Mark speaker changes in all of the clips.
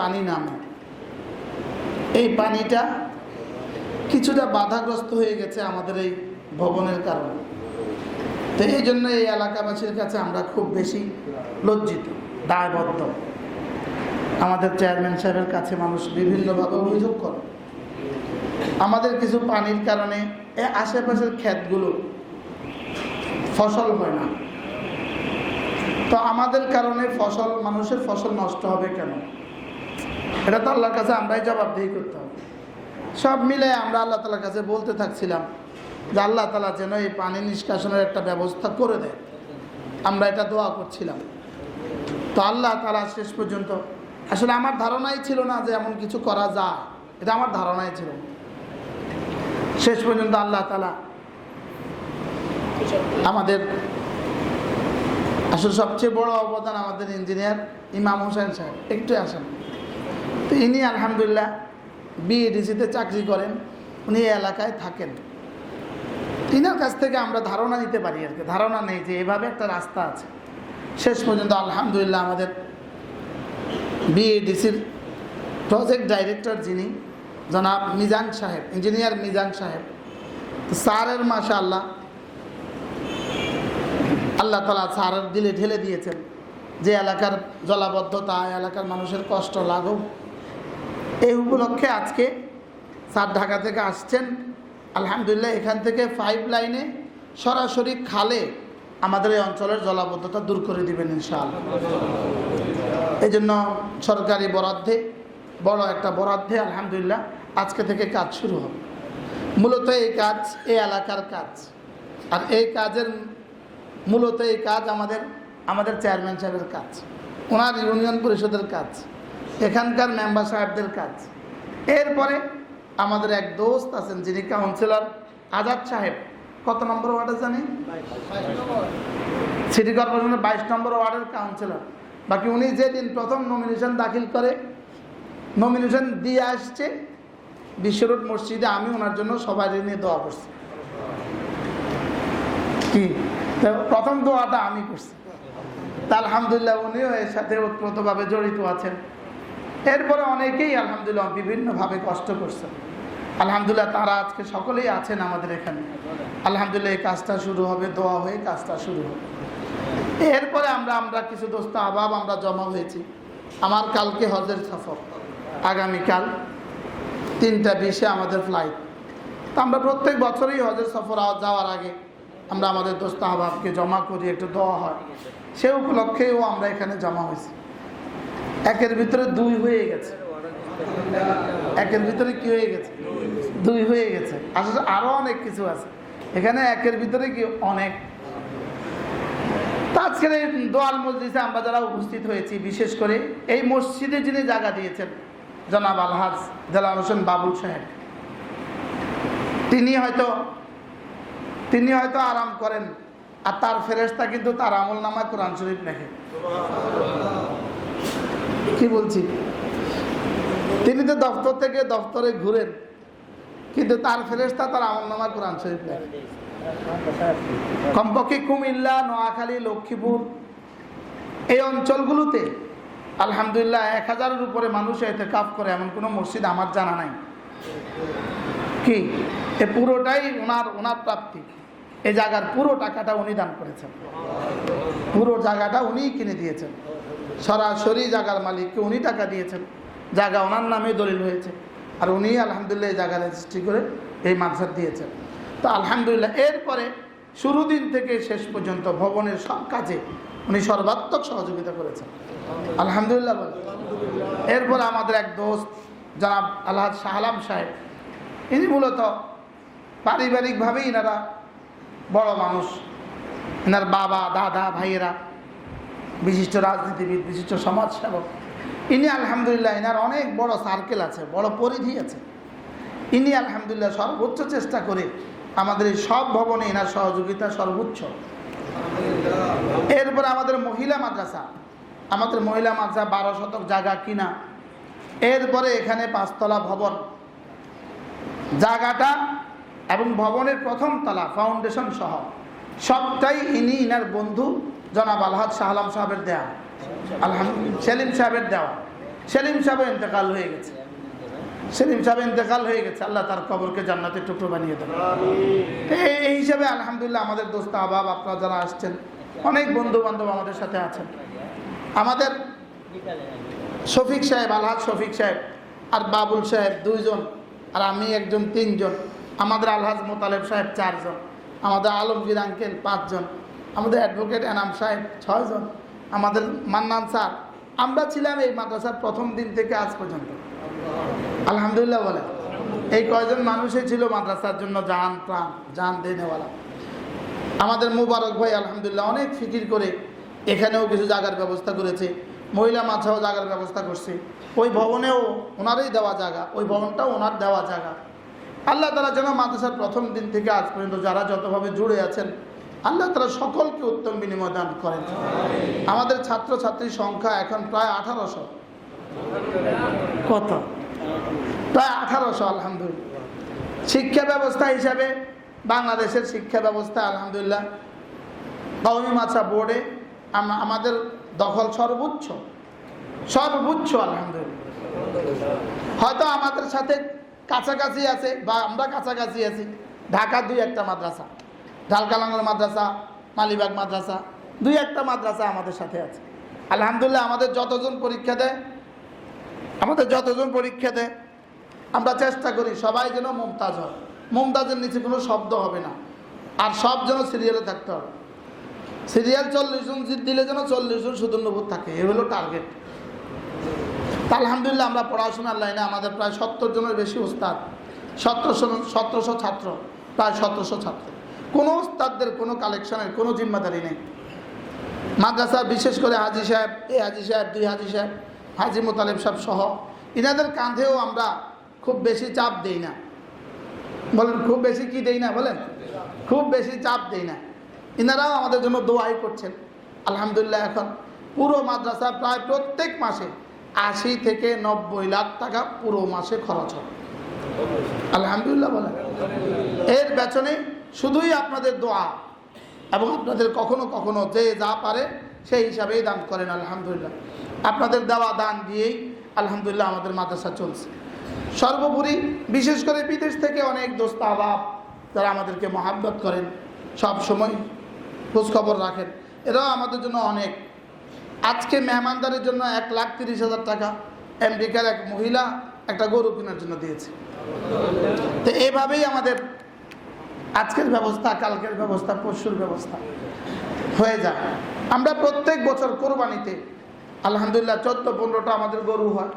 Speaker 1: পানি নামে। এই পানিটা কিছুটা বাধাগ্রস্ত হয়ে গেছে আমাদের এই ভবনের কারণে। তো এই জন্য এই এলাকাবাসীর কাছে আমরা খুব বেশি লজ্জিত, দায়বদ্ধ। আমাদের চেয়ারম্যান সাহেবের কাছে মানুষ বিভিন্নভাবে অভিযোগ করে। আমাদের কিছু পানির কারণে এ আশেপাশের ক্ষেতগুলো ফসল হয় না। তো আমাদের কারণে ফসল, মানুষের ফসল নষ্ট হবে কেন? এটা তো আল্লাহর কাছে আমরাই জবাবদিহি করতে হবে। সব মিলে আমরা আল্লাহ তালার কাছে বলতে থাকছিলাম যে আল্লাহ তালা যেন এই পানি নিষ্কাশনের একটা ব্যবস্থা করে দেয়। আমরা এটা দোয়া করছিলাম। তো আল্লাহ তালা শেষ পর্যন্ত, আসলে আমার ধারণাই ছিল না যে এমন কিছু করা যায়। এটা আমার ধারণাই ছিল শেষ পর্যন্ত আল্লাহ তালা আমাদের, আসলে সবচেয়ে বড় অবদান আমাদের ইঞ্জিনিয়ার ইমাম হোসেন সাহেব। একটু আসেন। তো ইনি আলহামদুলিল্লাহ বিএডিসিতে চাকরি করেন, উনি এলাকায় থাকেন। তিনার কাছ থেকে আমরা ধারণা নিতে পারি আর কি। ধারণা নেই যে এভাবে একটা রাস্তা আছে। শেষ পর্যন্ত আলহামদুলিল্লাহ আমাদের বিএডিসির প্রজেক্ট ডাইরেক্টর যিনি, জনাব মিজান সাহেব ইঞ্জিনিয়ার মিজান সাহেব স্যারের মাসা আল্লাহ আল্লাহ তালা স্যারের দিলে ঢেলে দিয়েছেন যে এলাকার জলাবদ্ধতা, এলাকার মানুষের কষ্ট লাঘব। এই উপলক্ষে আজকে স্যার ঢাকা থেকে আসছেন। আলহামদুলিল্লাহ এখান থেকে পাইপ লাইনে সরাসরি খালে আমাদের এই অঞ্চলের জলাবদ্ধতা দূর করে দিবেন ইনশাআল্লাহ। এই জন্য সরকারি বরাদ্দে, বড় একটা বরাদ্দে আলহামদুলিল্লাহ আজকে থেকে কাজ শুরু হবে। মূলত এই কাজ এই এলাকার কাজ। আর এই কাজের মূলত এই কাজ আমাদের আমাদের চেয়ারম্যান সাহেবের কাজ। ওনার ইউনিয়ন পরিষদের কাজ। এখানকার মেম্বার সাহেবদের কাজ। এরপরে আমাদের এক দোস্ত আছেন, যিনি কাউন্সিলর আজাদ সাহেব। কত নম্বর ওয়ার্ডে জানি সিটি কর্পোরেশনের বাইশ নম্বর ওয়ার্ডের কাউন্সিলর বাকি উনি যেদিন প্রথম নমিনেশন দাখিল করে নমিনেশন দিয়ে আসছে, বিশ্ব রোড মসজিদে আমি ওনার জন্য সবাই নিয়ে দোয়া করছি। কি? প্রথম দোয়াটা আমি করছি। তা আলহামদুলিল্লাহ উনিও এর সাথে ওতপ্রোতভাবে জড়িত আছেন। এরপরে অনেকেই আলহামদুলিল্লাহ বিভিন্নভাবে কষ্ট করছেন আলহামদুলিল্লাহ তারা আজকে সকলেই আছেন আমাদের এখানে। আলহামদুলিল্লাহ এই কাজটা শুরু হবে, দোয়া হয়ে কাজটা শুরু হবে। এরপরে আমরা আমরা কিছু দোস্ত আবাব আমরা জমা হয়েছি। আমার কালকে হজের সফর। আগামীকাল তিনটা বিশে আমাদের ফ্লাইট তো আমরা প্রত্যেক বছরই হজের সফর যাওয়ার আগে আমরা আমাদের দোস্ত আহবাবকে জমা করি, একটু দেওয়া হয়। সে উপলক্ষেও আমরা এখানে জমা হয়েছি। একের ভিতরে দুই হয়ে গেছে। একের ভিতরে কি হয়ে গেছে? দুই হয়ে গেছে। আসলে আরও অনেক কিছু আছে। এখানে একের ভিতরে কি? অনেক। তা আজকের এই দোয়াল মসজিদে আমরা যারা উপস্থিত হয়েছি, বিশেষ করে এই মসজিদে যিনি জায়গা দিয়েছেন, জনাব আলহাজ জালাল হোসেন বাবুল সাহেব, তিনি হয়তো তিনি হয়তো আরাম করেন, আর তার ফেরেস্তা কিন্তু তার আমল নামা কোরআন শরীফ লেখে। কি বলছি? তিনি তো দপ্তর থেকে দপ্তরে ঘুরেন, কিন্তু তার ফেরেস্তা তার আমল নামা কোরআন শরীফ লেখে কমপক্ষে কুমিল্লা, নোয়াখালী, লক্ষ্মীপুর, এই অঞ্চলগুলোতে আলহামদুলিল্লাহ এক হাজারের উপরে মানুষ এতে কাপ করে, এমন কোনো মসজিদ আমার জানা নাই। কি? এ পুরোটাই ওনার ওনার প্রাপ্তি। এই জায়গার পুরো টাকাটা উনি দান করেছেন। পুরো জায়গাটা উনিই কিনে দিয়েছেন। সরাসরি জায়গার মালিককে উনি টাকা দিয়েছেন। জায়গা ওনার নামে দলিল হয়েছে। আর উনি আলহামদুলিল্লাহ এই জায়গা রেজিস্ট্রি করে এই মাদ্রাসা দিয়েছেন। তো আলহামদুলিল্লাহ, এরপরে শুরু দিন থেকে শেষ পর্যন্ত ভবনের সব কাজে উনি সর্বাত্মক সহযোগিতা করেছেন। আলহামদুলিল্লাহ বলে এরপরে আমাদের এক দোস্ত, জনাব আল্লাহ শাহলাম সাহেব, ইনি মূলত পারিবারিকভাবেই এনারা বড় মানুষ। এনার বাবা, দাদা, ভাইয়েরা বিশিষ্ট রাজনীতিবিদ, বিশিষ্ট সমাজসেবক। ইনি আলহামদুলিল্লাহ এনার অনেক বড় সার্কেল আছে, বড় পরিধি আছে। ইনি আলহামদুলিল্লাহ সর্বোচ্চ চেষ্টা করে আমাদের এই সব ভবনে এনার সহযোগিতা সর্বোচ্চ। এরপরে আমাদের মহিলা মাদ্রাসা। আমাদের মহিলা মাদ্রাসা বারো শতক জায়গা কিনা। এরপরে এখানে পাঁচতলা ভবন। জায়গাটা এবং ভবনের প্রথম তলা ফাউন্ডেশন সহ। সবটাই ইনি ইনার বন্ধু। জনাব আলহাদ শাহ আলম সাহেবের দেওয়া আলহামদুলিল্লাহ, সেলিম সাহেবের দেওয়া সেলিম সাহেব ইন্তেকাল হয়ে গেছে। সেলিম সাহেব ইন্তেকাল হয়ে গেছে, আল্লাহ তার কবরকে জান্নাতের টুকরো বানিয়ে দেবে এই হিসাবে আলহামদুলিল্লাহ আমাদের দোস্ত আবাব, আপনারা যারা আসছেন, অনেক বন্ধু বান্ধব আমাদের সাথে আছেন। আমাদের শফিক সাহেব, আলহাদ শফিক সাহেব আর বাবুল সাহেব দুইজন আর আমি একজন তিনজন। আমাদের আলহাজ মোতালেব সাহেব চারজন। আমাদের আলমগীর আঙ্কেল পাঁচজন। আমাদের অ্যাডভোকেট এনাম সাহেব ছয়জন, আমাদের মান্নান স্যার। আমরা ছিলাম এই মাদ্রাসার প্রথম দিন থেকে আজ পর্যন্ত। আলহামদুলিল্লাহ বলে। এই কয়জন মানুষই ছিল মাদ্রাসার জন্য জান, প্রাণ, জান দেনেওয়ালা আমাদের মুবারক ভাই আলহামদুলিল্লাহ অনেক ফিকির করে এখানেও কিছু জায়গার ব্যবস্থা করেছে। মহিলা মাছাও জায়গার ব্যবস্থা করছে। ওই ভবনেও ওনারই দেওয়া জায়গা, ওই ভবনটাও ওনার দেওয়া জায়গা। আল্লাহ তালা যেন মাদ্রাসার প্রথম দিন থেকে আজ পর্যন্ত যারা যতভাবে জুড়ে আছেন আল্লাহ তারা সকলকে উত্তম বিনিময় দান করেন। আমাদের ছাত্রছাত্রীর সংখ্যা এখন প্রায় আঠারোশো। কত? প্রায় আঠারোশো আলহামদুলিল্লাহ। শিক্ষা ব্যবস্থা হিসাবে বাংলাদেশের শিক্ষা ব্যবস্থা আলহামদুলিল্লাহ। কওমি মাছা বোর্ডে আমাদের দখল সর্বোচ্চ। সর্বোচ্চ আলহামদুলিল্লাহ। হয়তো আমাদের সাথে কাছাকাছি আছে বা আমরা কাছাকাছি আছি। ঢাকা দুই একটা মাদ্রাসা। ঢালকালাঙ্গল মাদ্রাসা, মালিবাগ মাদ্রাসা, দুই একটা মাদ্রাসা আমাদের সাথে আছে। আলহামদুলিল্লাহ আমাদের যতজন পরীক্ষা দেয়, আমাদের যতজন পরীক্ষা দেয়, আমরা চেষ্টা করি সবাই যেন মমতাজ হয়। মমতাজের নিচে কোনো শব্দ হবে না। আর সব যেন সিরিয়ালে থাকতে হবে। সিরিয়াল চল্লিশ জন দিলে যেন চল্লিশ জন সুদূর্ণভূত থাকে। এ হলো টার্গেট আলহামদুলিল্লাহ আমরা পড়াশোনার লাইনে আমাদের প্রায় সত্তর জনের বেশি উস্তাদ সতেরোশো সতেরোশো ছাত্র। প্রায় সতেরোশো ছাত্র। কোনো উস্তাদদের, কোনো কালেকশনের, কোনো জিম্মাদারি নেই। মাদ্রাসা বিশেষ করে হাজি সাহেব, এ হাজি সাহেব, দুই হাজি সাহেব, হাজি মোতালেব সাহেব সহ ইনাদের কাঁধেও আমরা খুব বেশি চাপ দেই না। বলেন, খুব বেশি কি দেই না বলেন? খুব বেশি চাপ দেই না। ইনারাও আমাদের জন্য দোয়াই করছেন। আলহামদুলিল্লাহ এখন পুরো মাদ্রাসা প্রায় প্রত্যেক মাসে আশি থেকে নব্বই লাখ টাকা পুরো মাসে খরচ হয়। আলহামদুলিল্লাহ বলেন। এর পেছনে শুধুই আপনাদের দোয়া এবং আপনাদের কখনো কখনো যে যা পারে সেই হিসাবেই দান করেন, আলহামদুলিল্লাহ। আপনাদের দেওয়া দান দিয়েই আলহামদুলিল্লাহ আমাদের মাদ্রাসা চলছে। সর্বোপরি বিশেষ করে বিদেশ থেকে অনেক দোস্ত আবাব যারা আমাদেরকে মহাব্বত করেন, সব সময় খোঁজখবর রাখেন। এরাও আমাদের জন্য অনেক। আজকে মেহমানদারের জন্য এক লাখ তিরিশ হাজার টাকা আমেরিকার এক মহিলা একটা গরু কেনার জন্য দিয়েছে। তো এইভাবেই আমাদের আজকের ব্যবস্থা, কালকের ব্যবস্থা, পরশুর ব্যবস্থা। হয়ে যায় আমরা প্রত্যেক বছর কোরবানিতে, আলহামদুলিল্লাহ চোদ্দ, পনেরোটা আমাদের গরু হয়।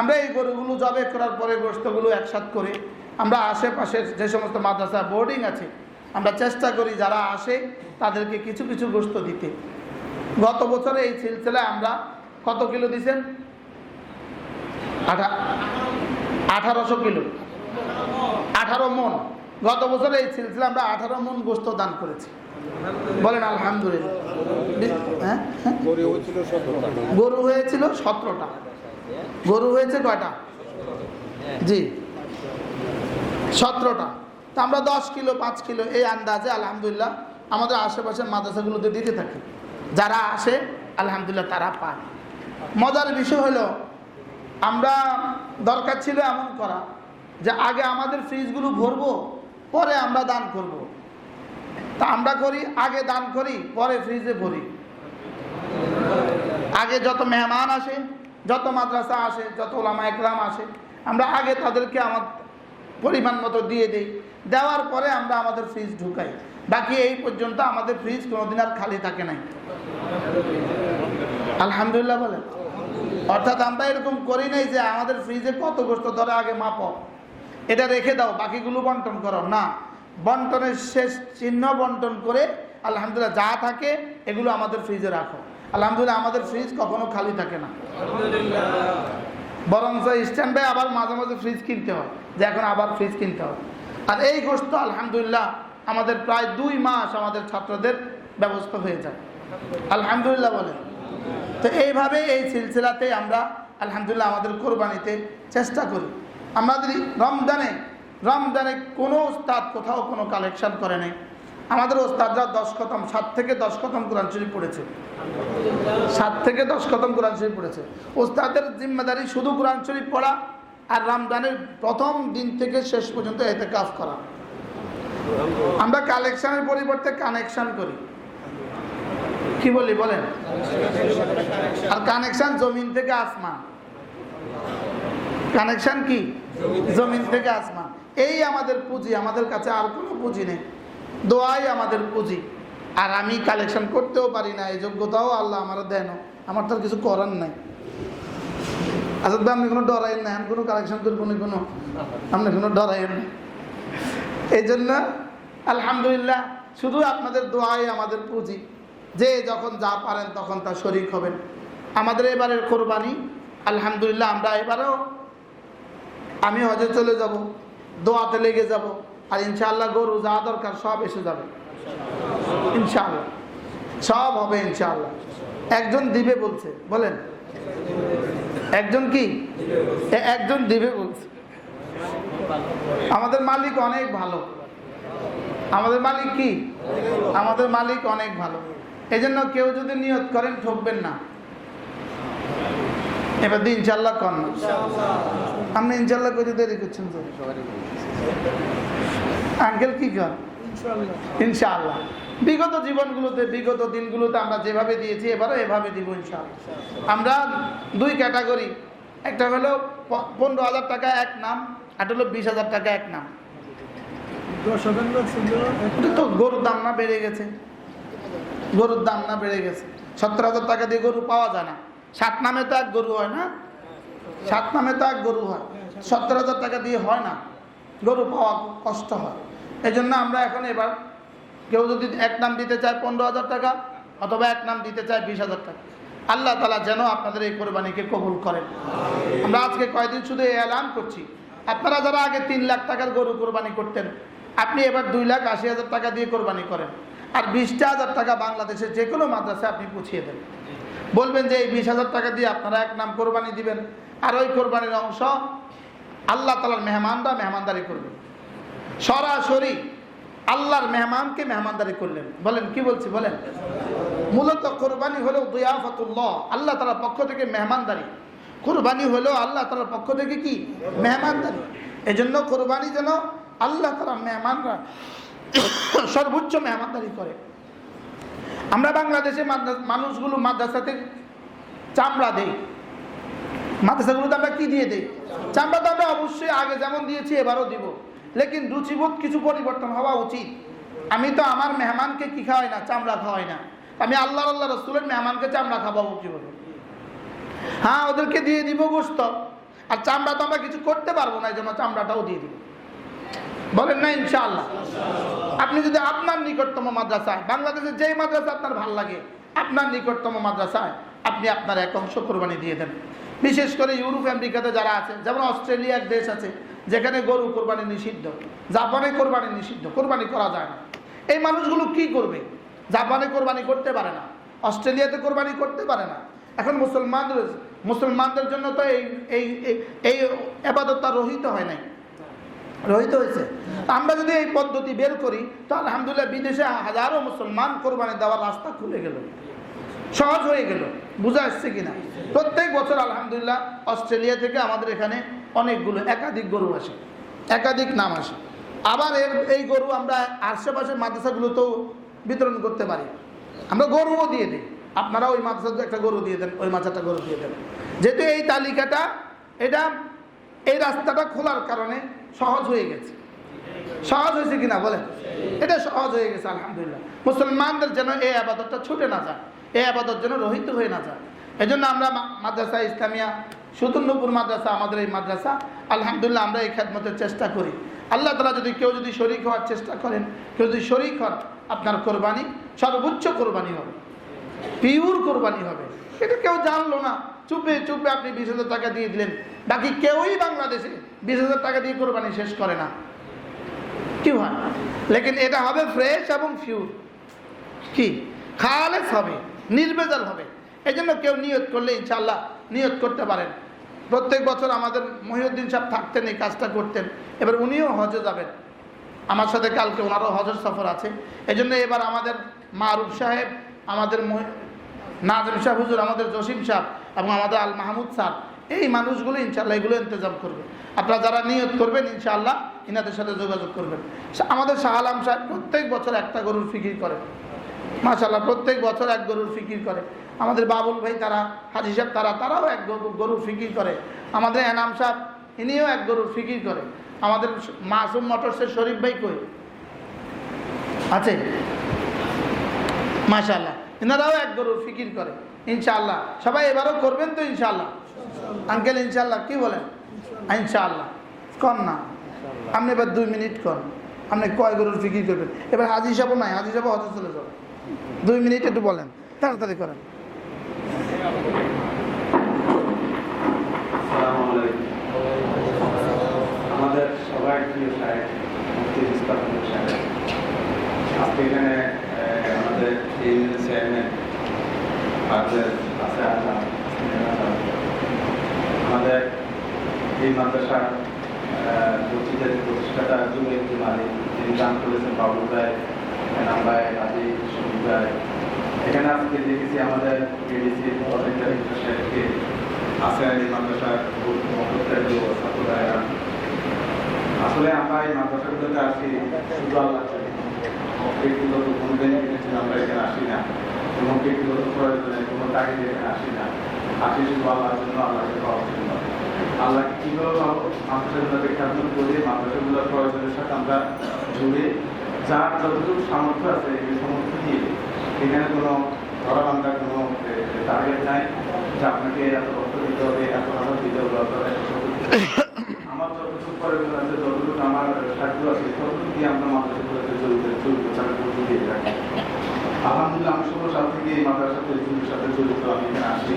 Speaker 1: আমরা এই গরুগুলো জবে করার পরে গোষ্ঠগুলো একসাথ করে, আমরা আশেপাশের যে সমস্ত মাদ্রাসা, বোর্ডিং আছে, আমরা চেষ্টা করি যারা আসে তাদেরকে কিছু কিছু গোস্ত দিতে। গত বছরে এই সিলসিলায় আমরা কত কিলো দিছেন? আঠা আঠারোশো কিলো। আঠারো মন। গত বছর এই সিলসিলা আমরা আঠারো মন গোস্ত দান করেছি। বলেন আলহামদুলিল্লাহ। হ্যাঁ? হ্যাঁ? গরু হয়েছিল সতেরোটা। গরু হয়েছে কয়টা? জি। সতেরোটা। তা আমরা দশ কিলো পাঁচ কিলো এই আন্দাজে আলহামদুলিল্লাহ আমাদের আশেপাশের মাদ্রাসাগুলোতে দিতে থাকি। যারা আসে আলহামদুলিল্লাহ তারা পায়। মজার বিষয় হলো আমরা দরকার ছিল এমন করা যে আগে আমাদের ফ্রিজগুলো ভরবো পরে আমরা দান করব। তা আমরা করি, আগে দান করি, পরে ফ্রিজে ভরি। আগে যত মেহমান আসে, যত মাদ্রাসা আসে, যত ওলামা একরাম আসে, আমরা আগে তাদেরকে আমার পরিমাণ মতো দিয়ে দিই। দেওয়ার পরে আমরা আমাদের ফ্রিজ ঢুকাই। বাকি এই পর্যন্ত আমাদের ফ্রিজ কোনোদিন আর খালি থাকে নাই। আলহামদুলিল্লাহ বলে অর্থাৎ আমরা এরকম করি নাই যে আমাদের ফ্রিজে কত গোস্ত ধরে আগে মাপ এটা রেখে দাও, বাকিগুলো বন্টন করো। না, বন্টনের শেষ চিহ্ন বন্টন করে আলহামদুলিল্লাহ যা থাকে এগুলো আমাদের ফ্রিজে রাখো। আলহামদুলিল্লাহ আমাদের ফ্রিজ কখনো খালি থাকে না। বরং স্ট্যান্ড বাই আবার মাঝে মাঝে ফ্রিজ কিনতে হয়, যে এখন আবার ফ্রিজ কিনতে হয়। আর এই গোস্ত আলহামদুলিল্লাহ আমাদের প্রায় দুই মাস আমাদের ছাত্রদের ব্যবস্থা হয়ে যায়। আলহামদুলিল্লাহ বলে। তো এইভাবে এই সিলসিলাতে আমরা আলহামদুলিল্লাহ আমাদের কোরবানিতে চেষ্টা করি। আমাদের রমজানে রমজানে কোনো উস্তাদ কোথাও কোনো কালেকশন করে নেই। আমাদের ওস্তাদরা দশ খতম, সাত থেকে দশ খতম কোরআন শরীফ পড়েছে। সাত থেকে দশ খতম কোরআন শরীফ পড়েছে। ওস্তাদের জিম্মেদারি শুধু কোরআন শরীফ পড়া আর রমজানের প্রথম দিন থেকে শেষ পর্যন্ত এতে কাজ করা। আমরা কালেকশনের পরিবর্তে কানেকশন করি। কি বলি বলেন? আর কানেকশন জমিন থেকে আসমান। কানেকশন কি? জমিন থেকে আসমান। এই আমাদের পুঁজি, আমাদের কাছে আর কোনো পুঁজি নেই। দোয়াই আমাদের পুঁজি। আর আমি কালেকশন করতেও পারি না, এই যোগ্যতাও আল্লাহ আমার দেন। আমার তো কিছু করার নাই। আসলে আপনি কোনো ডরাইন না আমি কোনো কালেকশন করব না কোনো? আপনি কোনো ডরাইন না এই জন্য আলহামদুলিল্লাহ, শুধু আপনাদের দোয়াই আমাদের পুঁজি। যে যখন যা পারেন তখন তা শরিক হবেন। আমাদের এবারের কোরবানি, আলহামদুলিল্লাহ, আমরা এবারেও আমি হজে চলে যাব, দোয়াতে লেগে যাব, আর ইনশাআল্লাহ গরু যা দরকার সব এসে যাবে। ইনশাআল্লাহ। সব হবে ইনশাআল্লাহ। একজন দিবে বলছে, বলেন। একজন কি? একজন দিবে বলছে। আমাদের মালিক অনেক ভালো। আমাদের মালিক কি? আমাদের মালিক অনেক ভালো। এই জন্য কেউ যদি নিয়ত করেন ঠকবেন না। এবার দিন ইনশাল্লাহ কর না আপনি ইনশাল্লাহ করে দেরি করছেন তো। আঙ্কেল কি কর? ইনশাআল্লাহ। বিগত জীবনগুলোতে বিগত দিনগুলোতে আমরা যেভাবে দিয়েছি এবারও এভাবে দিব ইনশাআল্লাহ। আমরা দুই ক্যাটাগরি। একটা হলো পনেরো হাজার টাকা এক নাম আর হলো বিশ হাজার টাকা এক নাম। তো গরুর দাম না বেড়ে গেছে। গরুর দাম না বেড়ে গেছে। সত্তর হাজার টাকা দিয়ে গরু পাওয়া যায় না। সাত নামে তো এক গরু হয় না? সাত নামে তো এক গরু হয়। সত্তর হাজার টাকা দিয়ে হয় না। গরু পাওয়া কষ্ট হয়। এই জন্য আমরা এখন এবার কেউ যদি এক নাম দিতে চায় পনেরো হাজার টাকা, অথবা এক নাম দিতে চায় বিশ হাজার টাকা। আল্লাহ তালা যেন আপনাদের এই কোরবানিকে কবুল করেন। আমরা আজকে কয়দিন শুধু এই করছি। আপনারা যারা আগে তিন লাখ টাকার গরু কোরবানি করতেন, আপনি এবার দুই লাখ আশি হাজার টাকা দিয়ে কোরবানি করেন। আর বিশটা হাজার টাকা বাংলাদেশের যে কোনো মাদ্রাসায় আপনি পুছিয়ে দেন বলবেন যে এই বিশ হাজার টাকা দিয়ে আপনারা এক নাম কোরবানি দিবেন। আর ওই কোরবানির অংশ আল্লাহ তালার মেহমানরা মেহমানদারি করবেন। সরাসরি আল্লাহর মেহমানকে মেহমানদারি করলেন। বলেন, কি বলছি, বলেন? মূলত কোরবানি হলো দুয়াফাতুল্লাহ, আল্লাহ তালার পক্ষ থেকে মেহমানদারি। কোরবানি হলো আল্লাহ তালার পক্ষ থেকে কি? মেহমানদারি। এই জন্য কোরবানি যেন আল্লাহ তালা মেহমানরা সর্বোচ্চ মেহমানদারি করে। আমরা বাংলাদেশে মানুষগুলো মাদ্রাসাতে চামড়া দেই। মাদ্রাসাগুলোতে আমরা কি দিয়ে দেই? চামড়া তো আমরা অবশ্যই আগে যেমন দিয়েছি এবারও দিব। লেকিন রুচিবোধ কিছু পরিবর্তন হওয়া উচিত। আমি তো আমার মেহমানকে কি খাওয়াই না? চামড়া খাওয়াই না। আমি আল্লাহ আল্লাহ রসুলের মেহমানকে চামড়া খাওয়াবো কি বলে হ্যাঁ ওদেরকে দিয়ে দিব গোস্ত আর চামড়া তো আমরা কিছু করতে পারব না, এই জন্য চামড়াটাও দিয়ে দিব। বলেন না, ইনশাআল্লাহ। আপনি যদি আপনার নিকটতম মাদ্রাসায় বাংলাদেশের যেই মাদ্রাসা আপনার ভালো লাগে, আপনার নিকটতম মাদ্রাসায় আপনি আপনার এক অংশ কোরবানি দিয়ে দেন। বিশেষ করে ইউরোপ, আমেরিকাতে যারা আছে, যেমন অস্ট্রেলিয়া এক দেশ আছে, যেখানে গরু কোরবানি নিষিদ্ধ, জাপানে কোরবানি নিষিদ্ধ, কোরবানি করা যায় না। এই মানুষগুলো কি করবে? জাপানে কোরবানি করতে পারে না, অস্ট্রেলিয়াতে কোরবানি করতে পারে না। এখন মুসলমানদের মুসলমানদের জন্য তো এই এই আবাদতটা রহিত হয় নাই। রহিত হয়েছে। আমরা যদি এই পদ্ধতি বের করি, তো আলহামদুলিল্লাহ বিদেশে হাজারো মুসলমান কোরবানি দেওয়ার রাস্তা খুলে গেল। সহজ হয়ে গেল। বুঝা আসছে কিনা? প্রত্যেক বছর আলহামদুলিল্লাহ অস্ট্রেলিয়া থেকে আমাদের এখানে অনেকগুলো একাধিক গরু আসে। একাধিক নাম আসে। আবার এর এই গরু আমরা আশেপাশের মাদ্রাসাগুলোতেও বিতরণ করতে পারি। আমরা গরুও দিয়ে দিই। আপনারা ওই মাদ্রাসাতে একটা গরু দিয়ে দেন, ওই মাছাটা গরু দিয়ে দেন। যেহেতু এই তালিকাটা, এটা এই রাস্তাটা খোলার কারণে সহজ হয়ে গেছে। সহজ হয়েছে কিনা বলেন? এটা সহজ হয়ে গেছে, আলহামদুলিল্লাহ। মুসলমানদের যেন এই আবাদতটা ছুটে না যায় এই আবাদত যেন রহিত হয়ে না যায়। এই জন্য আমরা মাদ্রাসা ইসলামিয়া সুতুন্নপুর মাদ্রাসা, আমাদের এই মাদ্রাসা, আলহামদুলিল্লাহ আমরা এই খেদমতের চেষ্টা করি। আল্লাহ তালা যদি কেউ যদি শরিক হওয়ার চেষ্টা করেন, কেউ যদি শরিক হন, আপনার কোরবানি সর্বোচ্চ কোরবানি হবে। পিওর কোরবানি হবে। এটা কেউ জানলো না। চুপে চুপে আপনি বিশ টাকা দিয়ে দিলেন। বাকি কেউই বাংলাদেশে বিশ হাজার টাকা দিয়ে কোরবানি শেষ করে না। কি হয়? লেকিন এটা হবে ফ্রেশ এবং ফিউর কি? খালেস হবে, নির্বেজাল হবে। এই জন্য কেউ নিয়ত করলে ইনশাল্লাহ নিয়ত করতে পারেন। প্রত্যেক বছর আমাদের মহিউদ্দিন সাহেব থাকতেন, এই কাজটা করতেন। এবার উনিও হজে যাবেন। আমার সাথে কালকে ওনারও হজর সফর আছে। এই জন্য এবার আমাদের মারুফ সাহেব, আমাদের নাজিম শাহ হুজুর আমাদের জসিম সাহ এবং আমাদের আল মাহমুদ সাহ এই মানুষগুলো ইনশাল্লাহ এগুলো ইন্তজাম করবে। আপনারা যারা নিয়ত করবেন, ইনশাআল্লাহ ইনাদের সাথে যোগাযোগ করবেন। আমাদের শাহ আলম সাহেব প্রত্যেক বছর একটা গরুর ফিকির করে। মাশাল্লাহ প্রত্যেক বছর এক গরুর ফিকির করে। আমাদের বাবুল ভাই তারা, হাজি সাহেব তারা, তারাও এক গরু- গরুর ফিকির করে। আমাদের এনাম সাহেব, ইনিও এক গরুর ফিকির করে। আমাদের মাসুম মোটরসের শরীফ ভাই কই? আছে? মাশাল্লাহ এনারাও এক গরুর ফিকির করে। ইনশাআল্লাহ, সবাই এবারও করবেন তো ইনশাআল্লাহ। আঙ্কেল ইনশাল্লাহ কি বলেন? ইনশাআল্লাহ। কন না? আপনি এবার দুই মিনিট কর আপনি কয় গরুর ফিকির করবেন? এবার হাজি সাহেবও নাই হাজি সাহেবও হজে চলে যাবে। দুই মিনিট একটু বলেন তাড়াতাড়ি করেন।
Speaker 2: আমাদের সবাই প্রিয় সাহেব আজকে এখানে আমাদের চেয়ারম্যান আছে আমাদের এই মাদ্রাসার মসজিদের প্রতিষ্ঠাতা জুমের মালিক তিনি দান করেছেন বাবুল রায় এনাম রায় শহীদ রায় এখানে আজকে দেখেছি আমাদের বিডিসি সাহেবকে আছে এই মাদ্রাসার ছাত্ররা আসলে আমরা এই মাদ্রাসাগুলোতে আসি শুধু আল্লাহ ব্যক্তিগত কোনো বেনিফিটের আমরা এখানে আসি না। কোনো ব্যক্তিগত প্রয়োজনে কোনো তাগিদে এখানে আসি না। আল্লাহকে পাওয়ার করে মাদ্রাসাগুলোর প্রয়োজনের সাথে আমরা জুড়ে, যার যতটুকু সামর্থ্য আছে, এই সামর্থ্য দিয়ে এখানে কোনো ধরা বান্ধা কোনো টার্গেট নাই যে আপনাকে এত রক্ত দিতে হবে, এত হাজার দিতে হবে। আমার যতটুকু প্রয়োজন আছে, যতটুকু আমার সাহায্য আছে, ততটুকু দিয়ে আমরা মাদ্রাসাগুলোতে জড়িত জড়িত গুরুত্ব দিয়ে থাকি। আলহামদুলিল্লাহ, আমি ষোলো সাল থেকে এই মাদ্রাসাতে সাথে জড়িত, আমি এখানে আসি।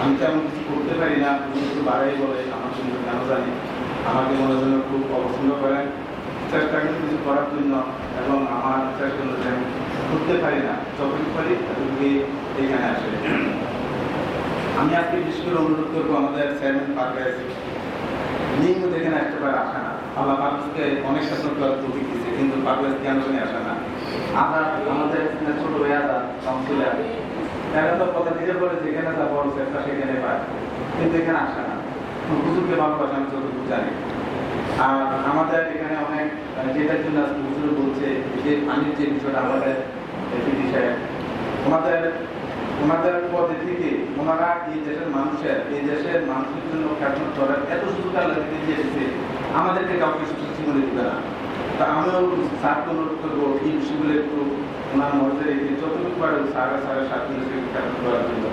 Speaker 2: আমি তেমন কিছু করতে পারি না তুমি একটু বাড়াই বলে, আমার জন্য কেন জানি। আমাকে মনে জন্য খুব অপছন্দ করেন। চেষ্টা কিন্তু কিছু করার জন্য এবং আমার চেষ্টা অনুযায়ী আমি করতে পারি না। যতটুকু পারি ততটুকু এখানে আসে। আমি আজকে বিশেষ করে অনুরোধ করব আমাদের চেয়ারম্যান পারভেজ নিয়মিত এখানে একটা পারে, আসে না। আল্লাহ পারভেজকে অনেক শাসন করার তৌফিক দিচ্ছে কিন্তু পারভেজ কেন জানি আসে না। আদার আমাদের ছোট ভাই আদার কাউন্সিলার তারা তো কথা দিতে পারে যেখানে যা বড় চেষ্টা, সেখানে পায় কিন্তু এখানে আসে না। হুজুরকে ভালোবাসে আমি যতটুকু জানি। আর আমাদের এখানে অনেক যেটার জন্য আজকে হুজুর বলছে, যে পানির যে বিষয়টা আমাদের পিডি সাহেব, ওনাদের ওনাদের পদে থেকে ওনারা এই দেশের মানুষের, এই দেশের মানুষের জন্য খেদমত করার এত সুযোগ আল্লাহ দিয়ে আমাদেরকে কাউকে সুযোগ জীবনে না। তা আমিও স্যারকে অনুরোধ করব, এই বিষয়গুলো একটু ওনার মধ্যে রেখে যতটুকু সাড়ে স্যার স্যারের সাথে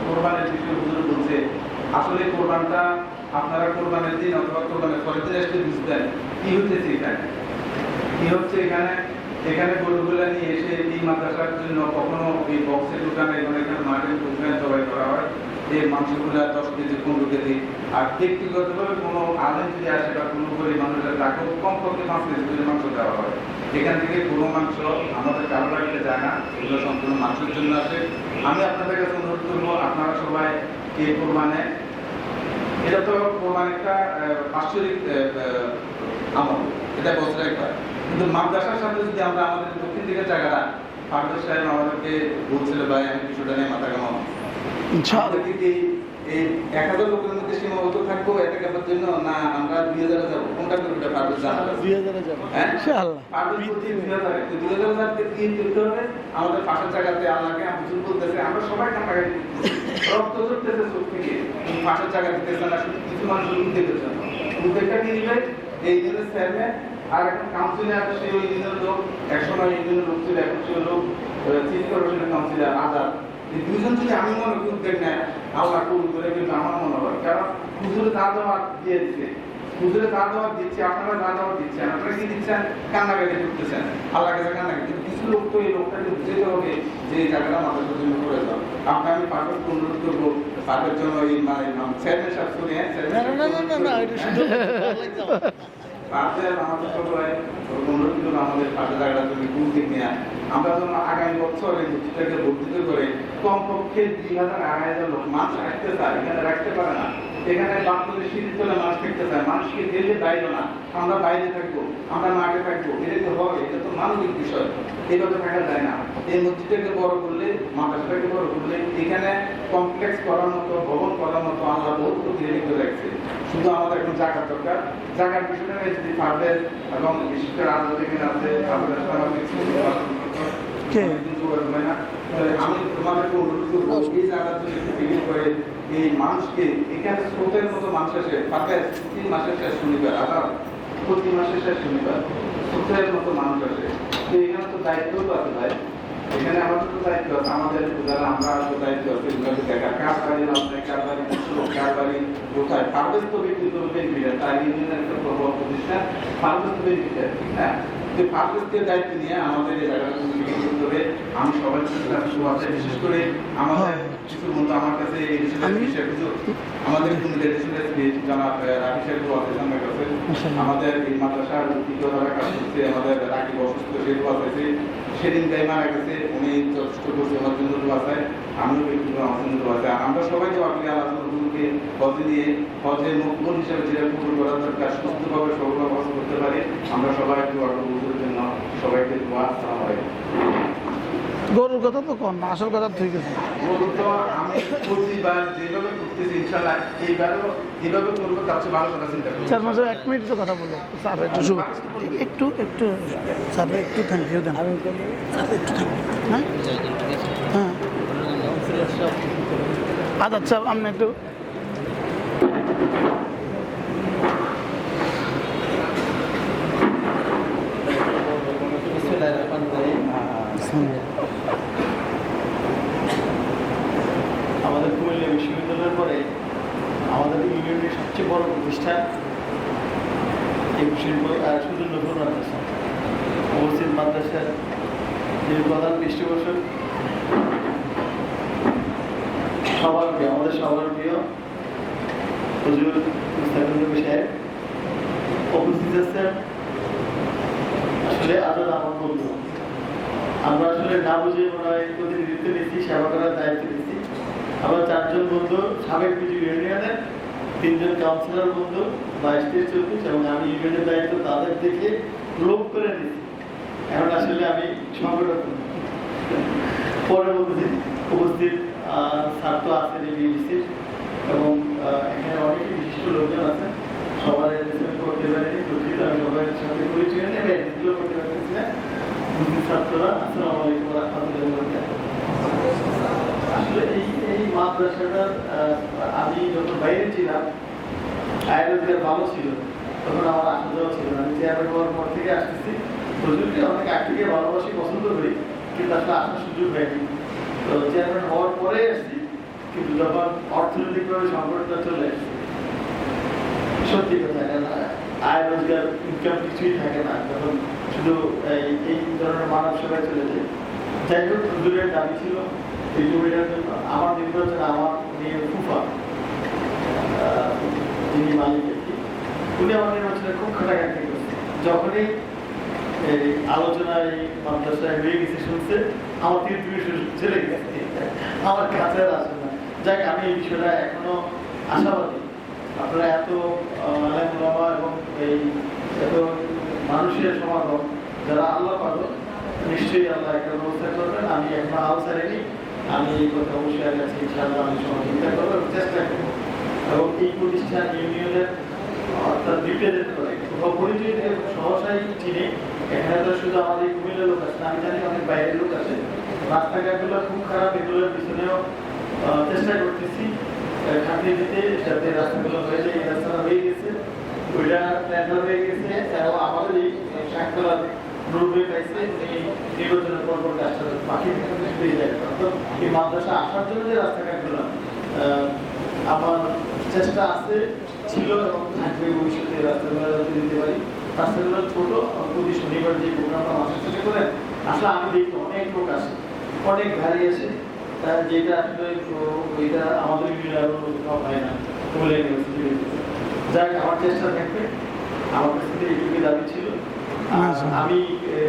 Speaker 2: কোরবানের বিষয়ে হুজুর বলছে, আসলে কোরবানটা আপনারা কোরবানের দিন অথবা কোরবানের পরের দিন এসে বুঝতেন কি হচ্ছে এখানে কি হচ্ছে এখানে? এখানে গরুগুলা নিয়ে এসে এই মাদ্রাসার জন্য কখনো এই বক্সে ঢুকানো এবং এখানে মাঠে ঢুকানো জবাই করা হয়? এই মাংসগুলো দশ কেজি, পনেরো কেজি, আর ব্যক্তিগতভাবে কোনো আলেন যদি আসে বা কোনো গরিব মানুষের, তাকেও কমপক্ষে পাঁচ কেজি করে মাংস দেওয়া হয়। এখান থেকে কোনো মাংস আমাদের কারও বাড়িতে যায় না, এগুলো সম্পূর্ণ মাংসের জন্য আসে আমি আপনাদের কাছে অনুরোধ করব, আপনারা সবাই এই কোরবানে এটা তো কোরবান একটা বাৎসরিক আমল, এটা বছরে একবার। কিন্তু মাদ্রাসার সাথে যদি আমরা আমাদের দক্ষিণ দিকের জায়গাটা ফারদার সাহেব আমাদেরকে বলছিল, ভাই, আমি বিষয়টা নিয়ে মাথা কামাবো হ্যাঁ? আমাদের পাশের জায়গাতে আল্লাহকে হুজুর বলতেছে আমরা সবাই কান্নাকাটি রক্ত ঝরতেছে চোখ থেকে। পাশের জায়গা দিতেছে না শুধু কিছু মানুষ উদ্যোগের জন্য উদ্যোগটা কি এই দিনের চেয়ারম্যান আর এখন কাউন্সিলর সে ওই দিনের লোক। একসময় এই দিনের লোক ছিল এখন সে লোক চিফ কর্পোরেশনের কাউন্সিলর আজাদ এই দুজন যদি আমি মনে করি উদ্যোগ নেয় আল্লাহ কবুল করে কিন্তু আমার মনে হয়। কারণ হুজুরে দা দেওয়া দিয়ে হুজুরে দা দেওয়া দিচ্ছে আপনারা দা দেওয়া দিচ্ছেন আপনারা কি দিচ্ছেন? কান্নাকাটি করতেছেন। আল্লাহ কাছে কান্নাকাটি। কিছু লোক তো এই লোকটাকে বুঝতে হবে যে এই জায়গাটা মাদ্রাসার জন্য করে দাও। আপনি আমি পারভেজ অনুরোধ করব পারভেজ জন্য এই মানে চেয়ারম্যান সাহেব শুনে হ্যাঁ আমাদের নিয়ে আমরা আগামী বছর এই বর্ধিত করে কমপক্ষে দুই হাজার আড়াই হাজার লোক মানুষ রাখতে চায়, এখানে রাখতে পারে না। এখানে চলে থাকতে চায়। মানুষকে বাইরে না। আমরা বাইরে থাকব, আমরা মাঠে থাকব। এটা তো হবে এটা তো মানবিক বিষয়। এইভাবে থাকা যায় না। এই মসজিদটাকে বড় করলে, মাদ্রাসাটাকে বড় করলে, এখানে কমপ্লেক্স করার মতো, ভবন করার মতো আমরা বহুত প্রতিনিধি করে রাখছি। শুধু আমাদের এখন জায়গার দরকার। জায়গার বিষয়টা যদি পারবেন এবং বিশেষ করে আলাদা এখানে আছে আপনাদের আমি তোমাদেরকে অনুরোধ করব এই জায়গার জন্য একটু করে এই মানুষকে এখানে স্রোতের মতো মানুষ আসে পাকে তিন মাসের শেষ শনিবার আবার প্রতি মাসের শেষ শনিবার স্রোতের মতো মানুষ আসে। তো এখানে তো দায়িত্ব তো আছে ভাই। এখানে আমাদের তো দায়িত্ব আছে। আমাদের যারা আমরা তো দায়িত্ব আছে এগুলোকে দেখা। কার বাড়ি রাস্তায় কার বাড়ি কার বাড়ি কোথায়? পারবেন তো ব্যক্তি তো বেনিফিটার তাই ইউনিয়নের একটা প্রভাব প্রতিষ্ঠান পারবেন তো বেনিফিটার ঠিক যে পার্বত্যের দায়িত্ব নিয়ে আমাদের এই জায়গাটা বিক্রি করতে হবে। আমি সবার আছে বিশেষ করে আমাদের কিছু বন্ধু আমার কাছে এই বিষয়ে বিষয়ে কিছু আমাদের কুমিল্লার বিষয়ে জানা রাখি সাহেব আছে আমার কাছে। আমাদের এই মাদ্রাসার দ্বিতীয় ধারা কাজ করছে আমাদের রাকিব অসুস্থ সেটু আছে সেদিন তাই মারা গেছে, উনি যথেষ্ট করছে আমার জন্য দোয়া চায় আমিও ব্যক্তি আমার জন্য দোয়া চাই আমরা সবাই দোয়া করি আল্লাহ রসুলকে হজে নিয়ে হজে নতুন হিসেবে যেটা কবুল করার দরকার, সুস্থভাবে হজ করতে পারে, আমরা সবাই দোয়া হুজুরের জন্য সবাইকে দোয়া আসসালামু আলাইকুম।
Speaker 1: গরুর কথা তো কন না আসল কথা ঠিক আছে।
Speaker 2: মূলত আমি প্রতিবার যেভাবে করতেছি ইনশাল্লাহ এইবারও যেভাবে করব তার চেয়ে ভালো কথা চিন্তা করব
Speaker 1: চার মাসে এক মিনিট তো কথা বলো স্যার একটু শুভ একটু একটু স্যার একটু থ্যাংক ইউ দেন স্যার একটু থ্যাংক ইউ হ্যাঁ। হ্যাঁ আচ্ছা আচ্ছা আপনি একটু
Speaker 3: আমাদের কুমিল্লা বিশ্ববিদ্যালয়ের পরে আমাদের ইউনিয়নের সবচেয়ে বড় প্রতিষ্ঠান এই শিল্প আর শুধু নতুন মাদ্রাসা মসজিদ মাদ্রাসার যে পৃষ্ঠপোষক। সবার প্রিয়, আমাদের সবার প্রিয় হুজুর সাহেব। উপস্থিত আছেন আসলে আদর আমার আসলে না বুঝে মনে হয় প্রতিনিধিত্ব নিচ্ছি, সেবা করার দায়িত্ব নিচ্ছি। আমরা চারজন বন্ধু, সাবেক বিজু ইউনিয়নের তিনজন কাউন্সিলর বন্ধু, বাইশ তেইশ চব্বিশ, এবং আমি ইউনিয়নের দায়িত্ব তাদের থেকে লোক করে নিচ্ছি। এখন আসলে আমি এখানে অনেক বিশিষ্ট লোকজন আছেন সবার করতে পারেনি আমি সবার। আসলে এই এই মাদ্রাসাটার আমি যখন বাইরে ছিলাম আয়োজনের ভালো ছিল তখন আমার আসা যাওয়া ছিল আমি চেয়ারম্যান হওয়ার পর থেকে আসতেছি হুজুরকে অনেক থেকে ভালোবাসি পছন্দ করি কিন্তু আসলে আসার সুযোগ হয়নি। তো চেয়ারম্যান হওয়ার পরে আসছি কিন্তু যখন অর্থনৈতিকভাবে সংকটটা চলে সত্যি কথা আয় রোজগার ইনকাম কিছুই থাকে না। তখন শুধু এই এই ধরনের মানব সেবায় চলে যায়। যাই হোক হুজুরের দাবি ছিল এই জমিটার জন্য। আমার নির্বাচন আমার মেয়ে ফুফা যিনি মালিক আর কি, উনি আমার নির্বাচনে খুব খাটাখাটি করছে যখনই এই আলোচনা এই মাদ্রাসায় হয়ে শুনছে, আমার চলে গেছে, আমার কাছে আসে না। যাক, আমি এই বিষয়টা এখনও আশাবাদী। আপনারা এত আলেমুলামা এবং এই এত মানুষের সমাগম, যারা আল্লাহ পাগল, নিশ্চয়ই আল্লাহ একটা ব্যবস্থা করবেন। আমি এখনও আল ছাড়িনি। আমি এই কথা অবশ্যই আছি, ইনশাআল্লাহ আমি সহযোগিতা করব এবং চেষ্টা করব। এবং এই প্রতিষ্ঠান, ইউনিয়নের, অর্থাৎ রিপ্রেজেন্ট করে পরিচয় সহসাই চিনে এখানে লোক আছে, আমি জানি অনেক বাইরের লোক আছে। রাস্তাঘাটগুলো খুব খারাপ, এগুলোর পিছনেও চেষ্টা করতেছি। খাটিয়ে দিতে হয়ে যায় রাস্তাটা হয়ে গেছে। ওইটা এই মাদ্রাসা আসার জন্য যে রাস্তাঘাটগুলো আমার চেষ্টা আছে, ছিল এবং থাকবে ভবিষ্যতে রাস্তাগুলো দিতে পারি। রাস্তাগুলো ছোট প্রতি শনিবার যে প্রোগ্রামটা মাসের শেষে করে আসলে আমি দেখি অনেক লোক আসে অনেক গাড়ি আসে তা যেটা আসলে ওইটা আমাদের কোথাও হয় না বলে ইউনিভার্সিটি আমার চেষ্টা থাকবে আমার কাছ থেকে এইটুকু দাবি ছিল।
Speaker 1: আচ্ছা।
Speaker 3: আমি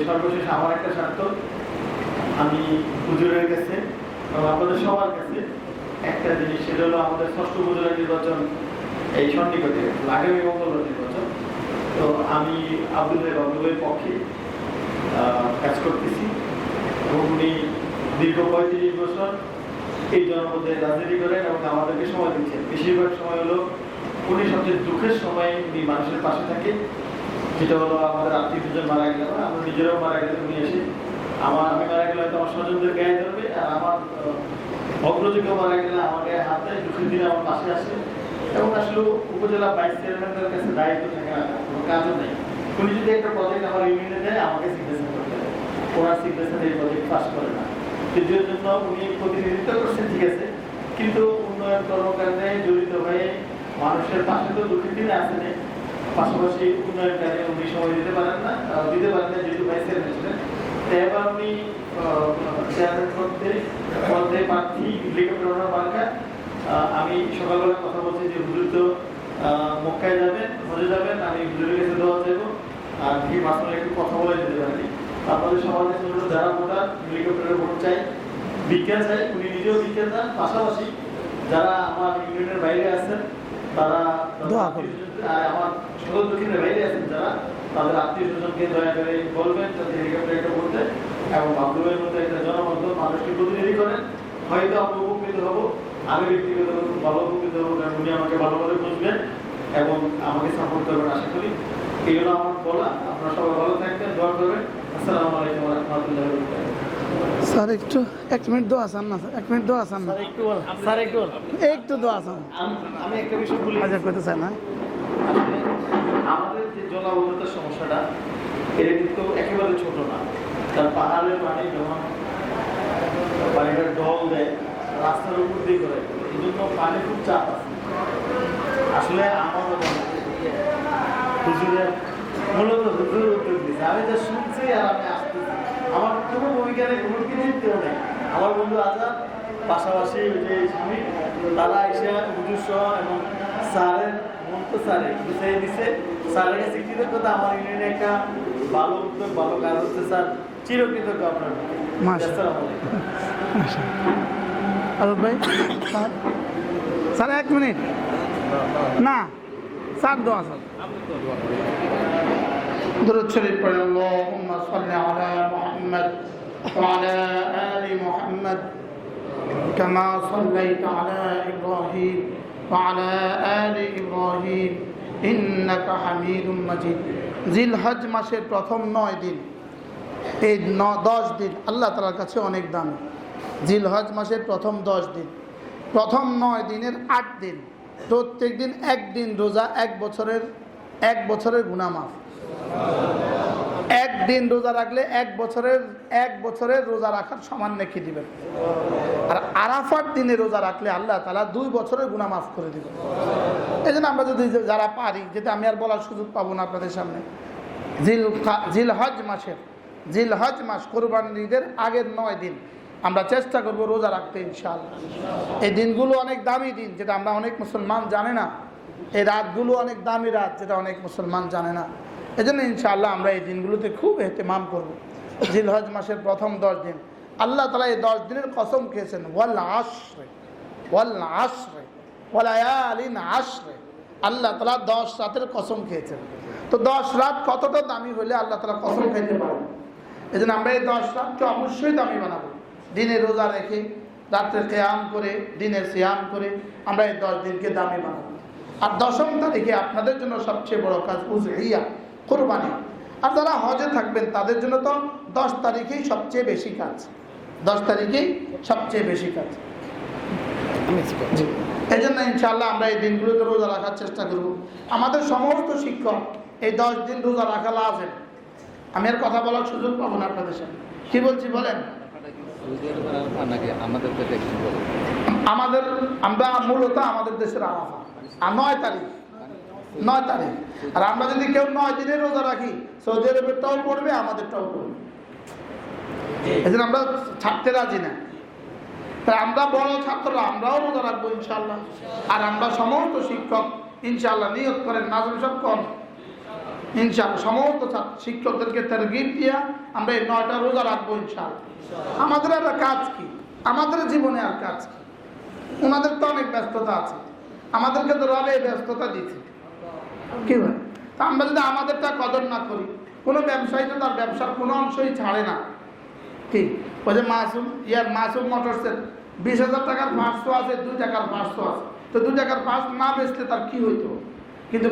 Speaker 3: সর্বশেষ আমার একটা স্বার্থ আমি হুজুরের কাছে আপনাদের সবার কাছে একটা জিনিস সেটা হলো আমাদের ষষ্ঠ উপজেলা নির্বাচন এই সন্নিকটে আগামী মঙ্গলবার নির্বাচন। তো আমি আব্দুল্লাহ বাবুলের পক্ষে কাজ করতেছি এবং উনি দীর্ঘ পঁয়ত্রিশ বছর এই জনপদে রাজনীতি করেন এবং আমাদেরকে সময় দিচ্ছেন। বেশিরভাগ সময় হলো উনি সবচেয়ে দুঃখের সময় উনি মানুষের পাশে থাকে, যেটা হলো আমাদের আত্মীয় স্বজন মারা গেলে আমরা নিজেরাও মারা গেলে উনি এসে আমার, আমি মারা গেলে হয়তো আমার স্বজনদের গায়ে ধরবে, আর আমার অগ্রযোগ্য মারা গেলে হাত দেয়, দুঃখের দিনে আমার পাশে আসে। এবং আসলে? উপজেলা ভাইস চেয়ারম্যানদের কাছে দায়িত্ব থাকে কাজও নেই। উনি যদি একটা প্রজেক্ট আমার ইউনিয়নে দেয় আমাকে সিগনেচার করতে হবে। ওনার সিগনেচার এই প্রজেক্ট পাস করে না। তৃতীয় জন্য উনি প্রতিনিধিত্ব করছেন ঠিক আছে। কিন্তু উন্নয়ন কর্মকাণ্ডে জড়িত হয়ে মানুষের পাশে তো দিনে আসেন পাশাপাশি উন্নয়ন কাজে উনি সময় দিতে পারেন না দিতে পারেন না যেহেতু ভাইস চেয়ারম্যান এবার উনি চেয়ারম্যান পদে পদে প্রার্থী লিখে প্রেরণা আহ, আমি সকালবেলা কথা বলছি যে হুজুর তো মক্কায় যাবেন হজে যাবেন আমি হুজুরের কাছে দেওয়া চাইব আর কি মাসলে একটু কথা বলে যেতে পারি। আপনাদের সবার কাছে অনুরোধ যারা ভোটার হেলিকপ্টারের ভোট চাই বিজ্ঞান চাই উনি নিজেও বিজ্ঞান চান পাশাপাশি যারা আমার ইউনিয়নের বাইরে আছেন তারা আর আমার সকল দক্ষিণের বাইরে আছেন যারা তাদের আত্মীয় স্বজনকে দয়া করে বলবেন যাতে হেলিকপ্টার একটা বলতে এবং বাবুলের মধ্যে একটা জনবন্ধ মানুষকে প্রতিনিধি করেন। হয়তো আমি উপকৃত হব। আমি ব্যক্তিগত ভালো উপকৃত হব কারণ উনি আমাকে ভালোভাবে বুঝবেন এবং আমাকে সাপোর্ট করবেন আশা করি। এই হলো আমার বলা। আপনারা সবাই ভালো থাকবেন দোয়া করবেন। আসসালামু আলাইকুম রহমতুল্লাহ
Speaker 1: স্যার একটু এক মিনিট দোয়া আসান না স্যার। এক মিনিট দোয়া আসান না।
Speaker 3: স্যার একটু বল। স্যার একটু বল।
Speaker 1: একটু দোয়া আসান
Speaker 3: আম- আমি একটা বিষয় বলি।
Speaker 1: হাজার করতে চাই না
Speaker 3: আমাদের যে জলাবদ্ধতার সমস্যাটা এটা কিন্তু একেবারে ছোট না। তার পাহাড়ের পানি যখন পানিটা ঢল দেয় রাস্তার উপর দিয়ে করে এই জন্য পানি খুব চাপ আছে। আসলে আমার হুজুরের মূলত হুজুরের উত্তর দিয়েছে। আমি যা শুনছি আর আমি আসতেছি। আমার কোনো ভূমিকা নেই কোনো কৃতিত্বও নেই। আমার বন্ধু আজাদ পাশাপাশি ওই যে স্বামী তারা এসে হুজুর সহ এবং স্যারের মন্ত স্যারে বুঝাই দিছে। স্যারের কাছে কৃতজ্ঞতা আমার ইউনিয়নে একটা ভালো উদ্যোগ ভালো কাজ হচ্ছে স্যার। চিরকৃতজ্ঞ আপনার। আসসালামু আলাইকুম।
Speaker 1: আরব ভাই স্যার স্যার এক মিনিট না স্যার দোয়া স্যার درود شريف قل اللهم صل على محمد وعلى آل محمد كما صليت على إبراهيم وعلى آل إبراهيم إنك حميد مجيد জিল হজ মাসের প্রথম নয় দিন এই ন দশ দিন আল্লাহ তালার কাছে অনেক দামি জিল হজ মাসের প্রথম দশ দিন। প্রথম নয় দিনের আট দিন। প্রত্যেক দিন একদিন রোজা, এক বছরের এক বছরের গুণামাফ একদিন রোজা রাখলে এক বছরের এক বছরের রোজা রাখার সমান নেকি দিবেন। আর আরাফার দিনে রোজা রাখলে আল্লাহ তালা দুই বছরের গুণা মাফ করে দিবেন। এই জন্য আমরা যদি যারা পারি, যেটা আমি আর বলার সুযোগ পাবো না আপনাদের সামনে জিল কা- জিল হজ মাসের জিল হজ মাস কোরবানির আগের নয় দিন আমরা চেষ্টা করব রোজা রাখতে, ইনশাআল্লাহ। এই দিনগুলো অনেক দামি দিন, যেটা আমরা অনেক মুসলমান জানে না। এই রাতগুলো অনেক দামি রাত, যেটা অনেক মুসলমান জানে না। এই জন্য ইনশাআল্লাহ আমরা এই দিনগুলোতে খুব এহতেমাম করব। জিল হজ মাসের প্রথম দশ দিন। আল্লাহ তালা এই দশ দিনের কসম খেয়েছেন, ওয়াল আশরে ওয়াল আশরে ওয়ালায়ালিন আশরে আল্লাহ তালা দশ রাতের কসম খেয়েছেন। তো দশ রাত কতটা দামি হলে আল্লাহ তালা কসম খেতে পারেন? এই জন্য আমরা এই দশ রাতকে অবশ্যই দামি বানাবো। দিনে রোজা রেখে রাত্রে কেয়াম করে দিনে সিয়াম করে আমরা এই দশ দিনকে দামি বানাবো। আর দশম তারিখে আপনাদের জন্য সবচেয়ে বড় কাজ উজহিয়া কোরবানি। আর যারা হজে থাকবেন তাদের জন্য তো দশ তারিখেই সবচেয়ে বেশি কাজ। দশ তারিখেই সবচেয়ে বেশি কাজ। এই জন্য ইনশাল্লাহ আমরা এই দিনগুলোতে রোজা রাখার চেষ্টা করব। আমাদের সমস্ত শিক্ষক এই দশ দিন রোজা রাখা লাজেন আমি আর কথা বলার সুযোগ পাবো না আপনাদের সাথে কি বলছি বলেন?
Speaker 4: আমাদের,
Speaker 1: আমরা মূলত আমাদের দেশের আর নয় তারিখ নয় তারিখ। আর আমরা যদি কেউ নয় রোজা রাখি, সৌদি পড়বে আমাদেরটাও পড়বে। এই জন্য আমরা ছাড়তে রাজি না। তাই আমরা বড় ছাত্ররা, আমরাও রোজা রাখব ইনশাল্লাহ আর আমরা সমস্ত শিক্ষক ইনশাল্লাহ নিয়োগ করেন, নাজম সব কম। ইনশাল্লাহ সমস্ত শিক্ষকদেরকে তারগিব দিয়া আমরা এই নয়টা রোজা রাখব ইনশাল্লাহ আমাদের আর কাজ কি? আমাদের জীবনে আর কাজ কি? ওনাদের তো অনেক ব্যস্ততা আছে। আমাদেরকে তো রবে ব্যস্ততা দিচ্ছে। কি ভাই তা আমরা যদি আমাদেরটা কদর না করি, কোনো ব্যবসায়ী তো তার ব্যবসার কোনো অংশই ছাড়ে না। কি? ওই যে মাসুম ইয়ার মাসুম মোটরসের বিশ হাজার টাকার পাঁচশো আছে, দুই টাকার পাঁচশো আছে। তো দু টাকার পাঁচ না বেচলে তার কি হইতো?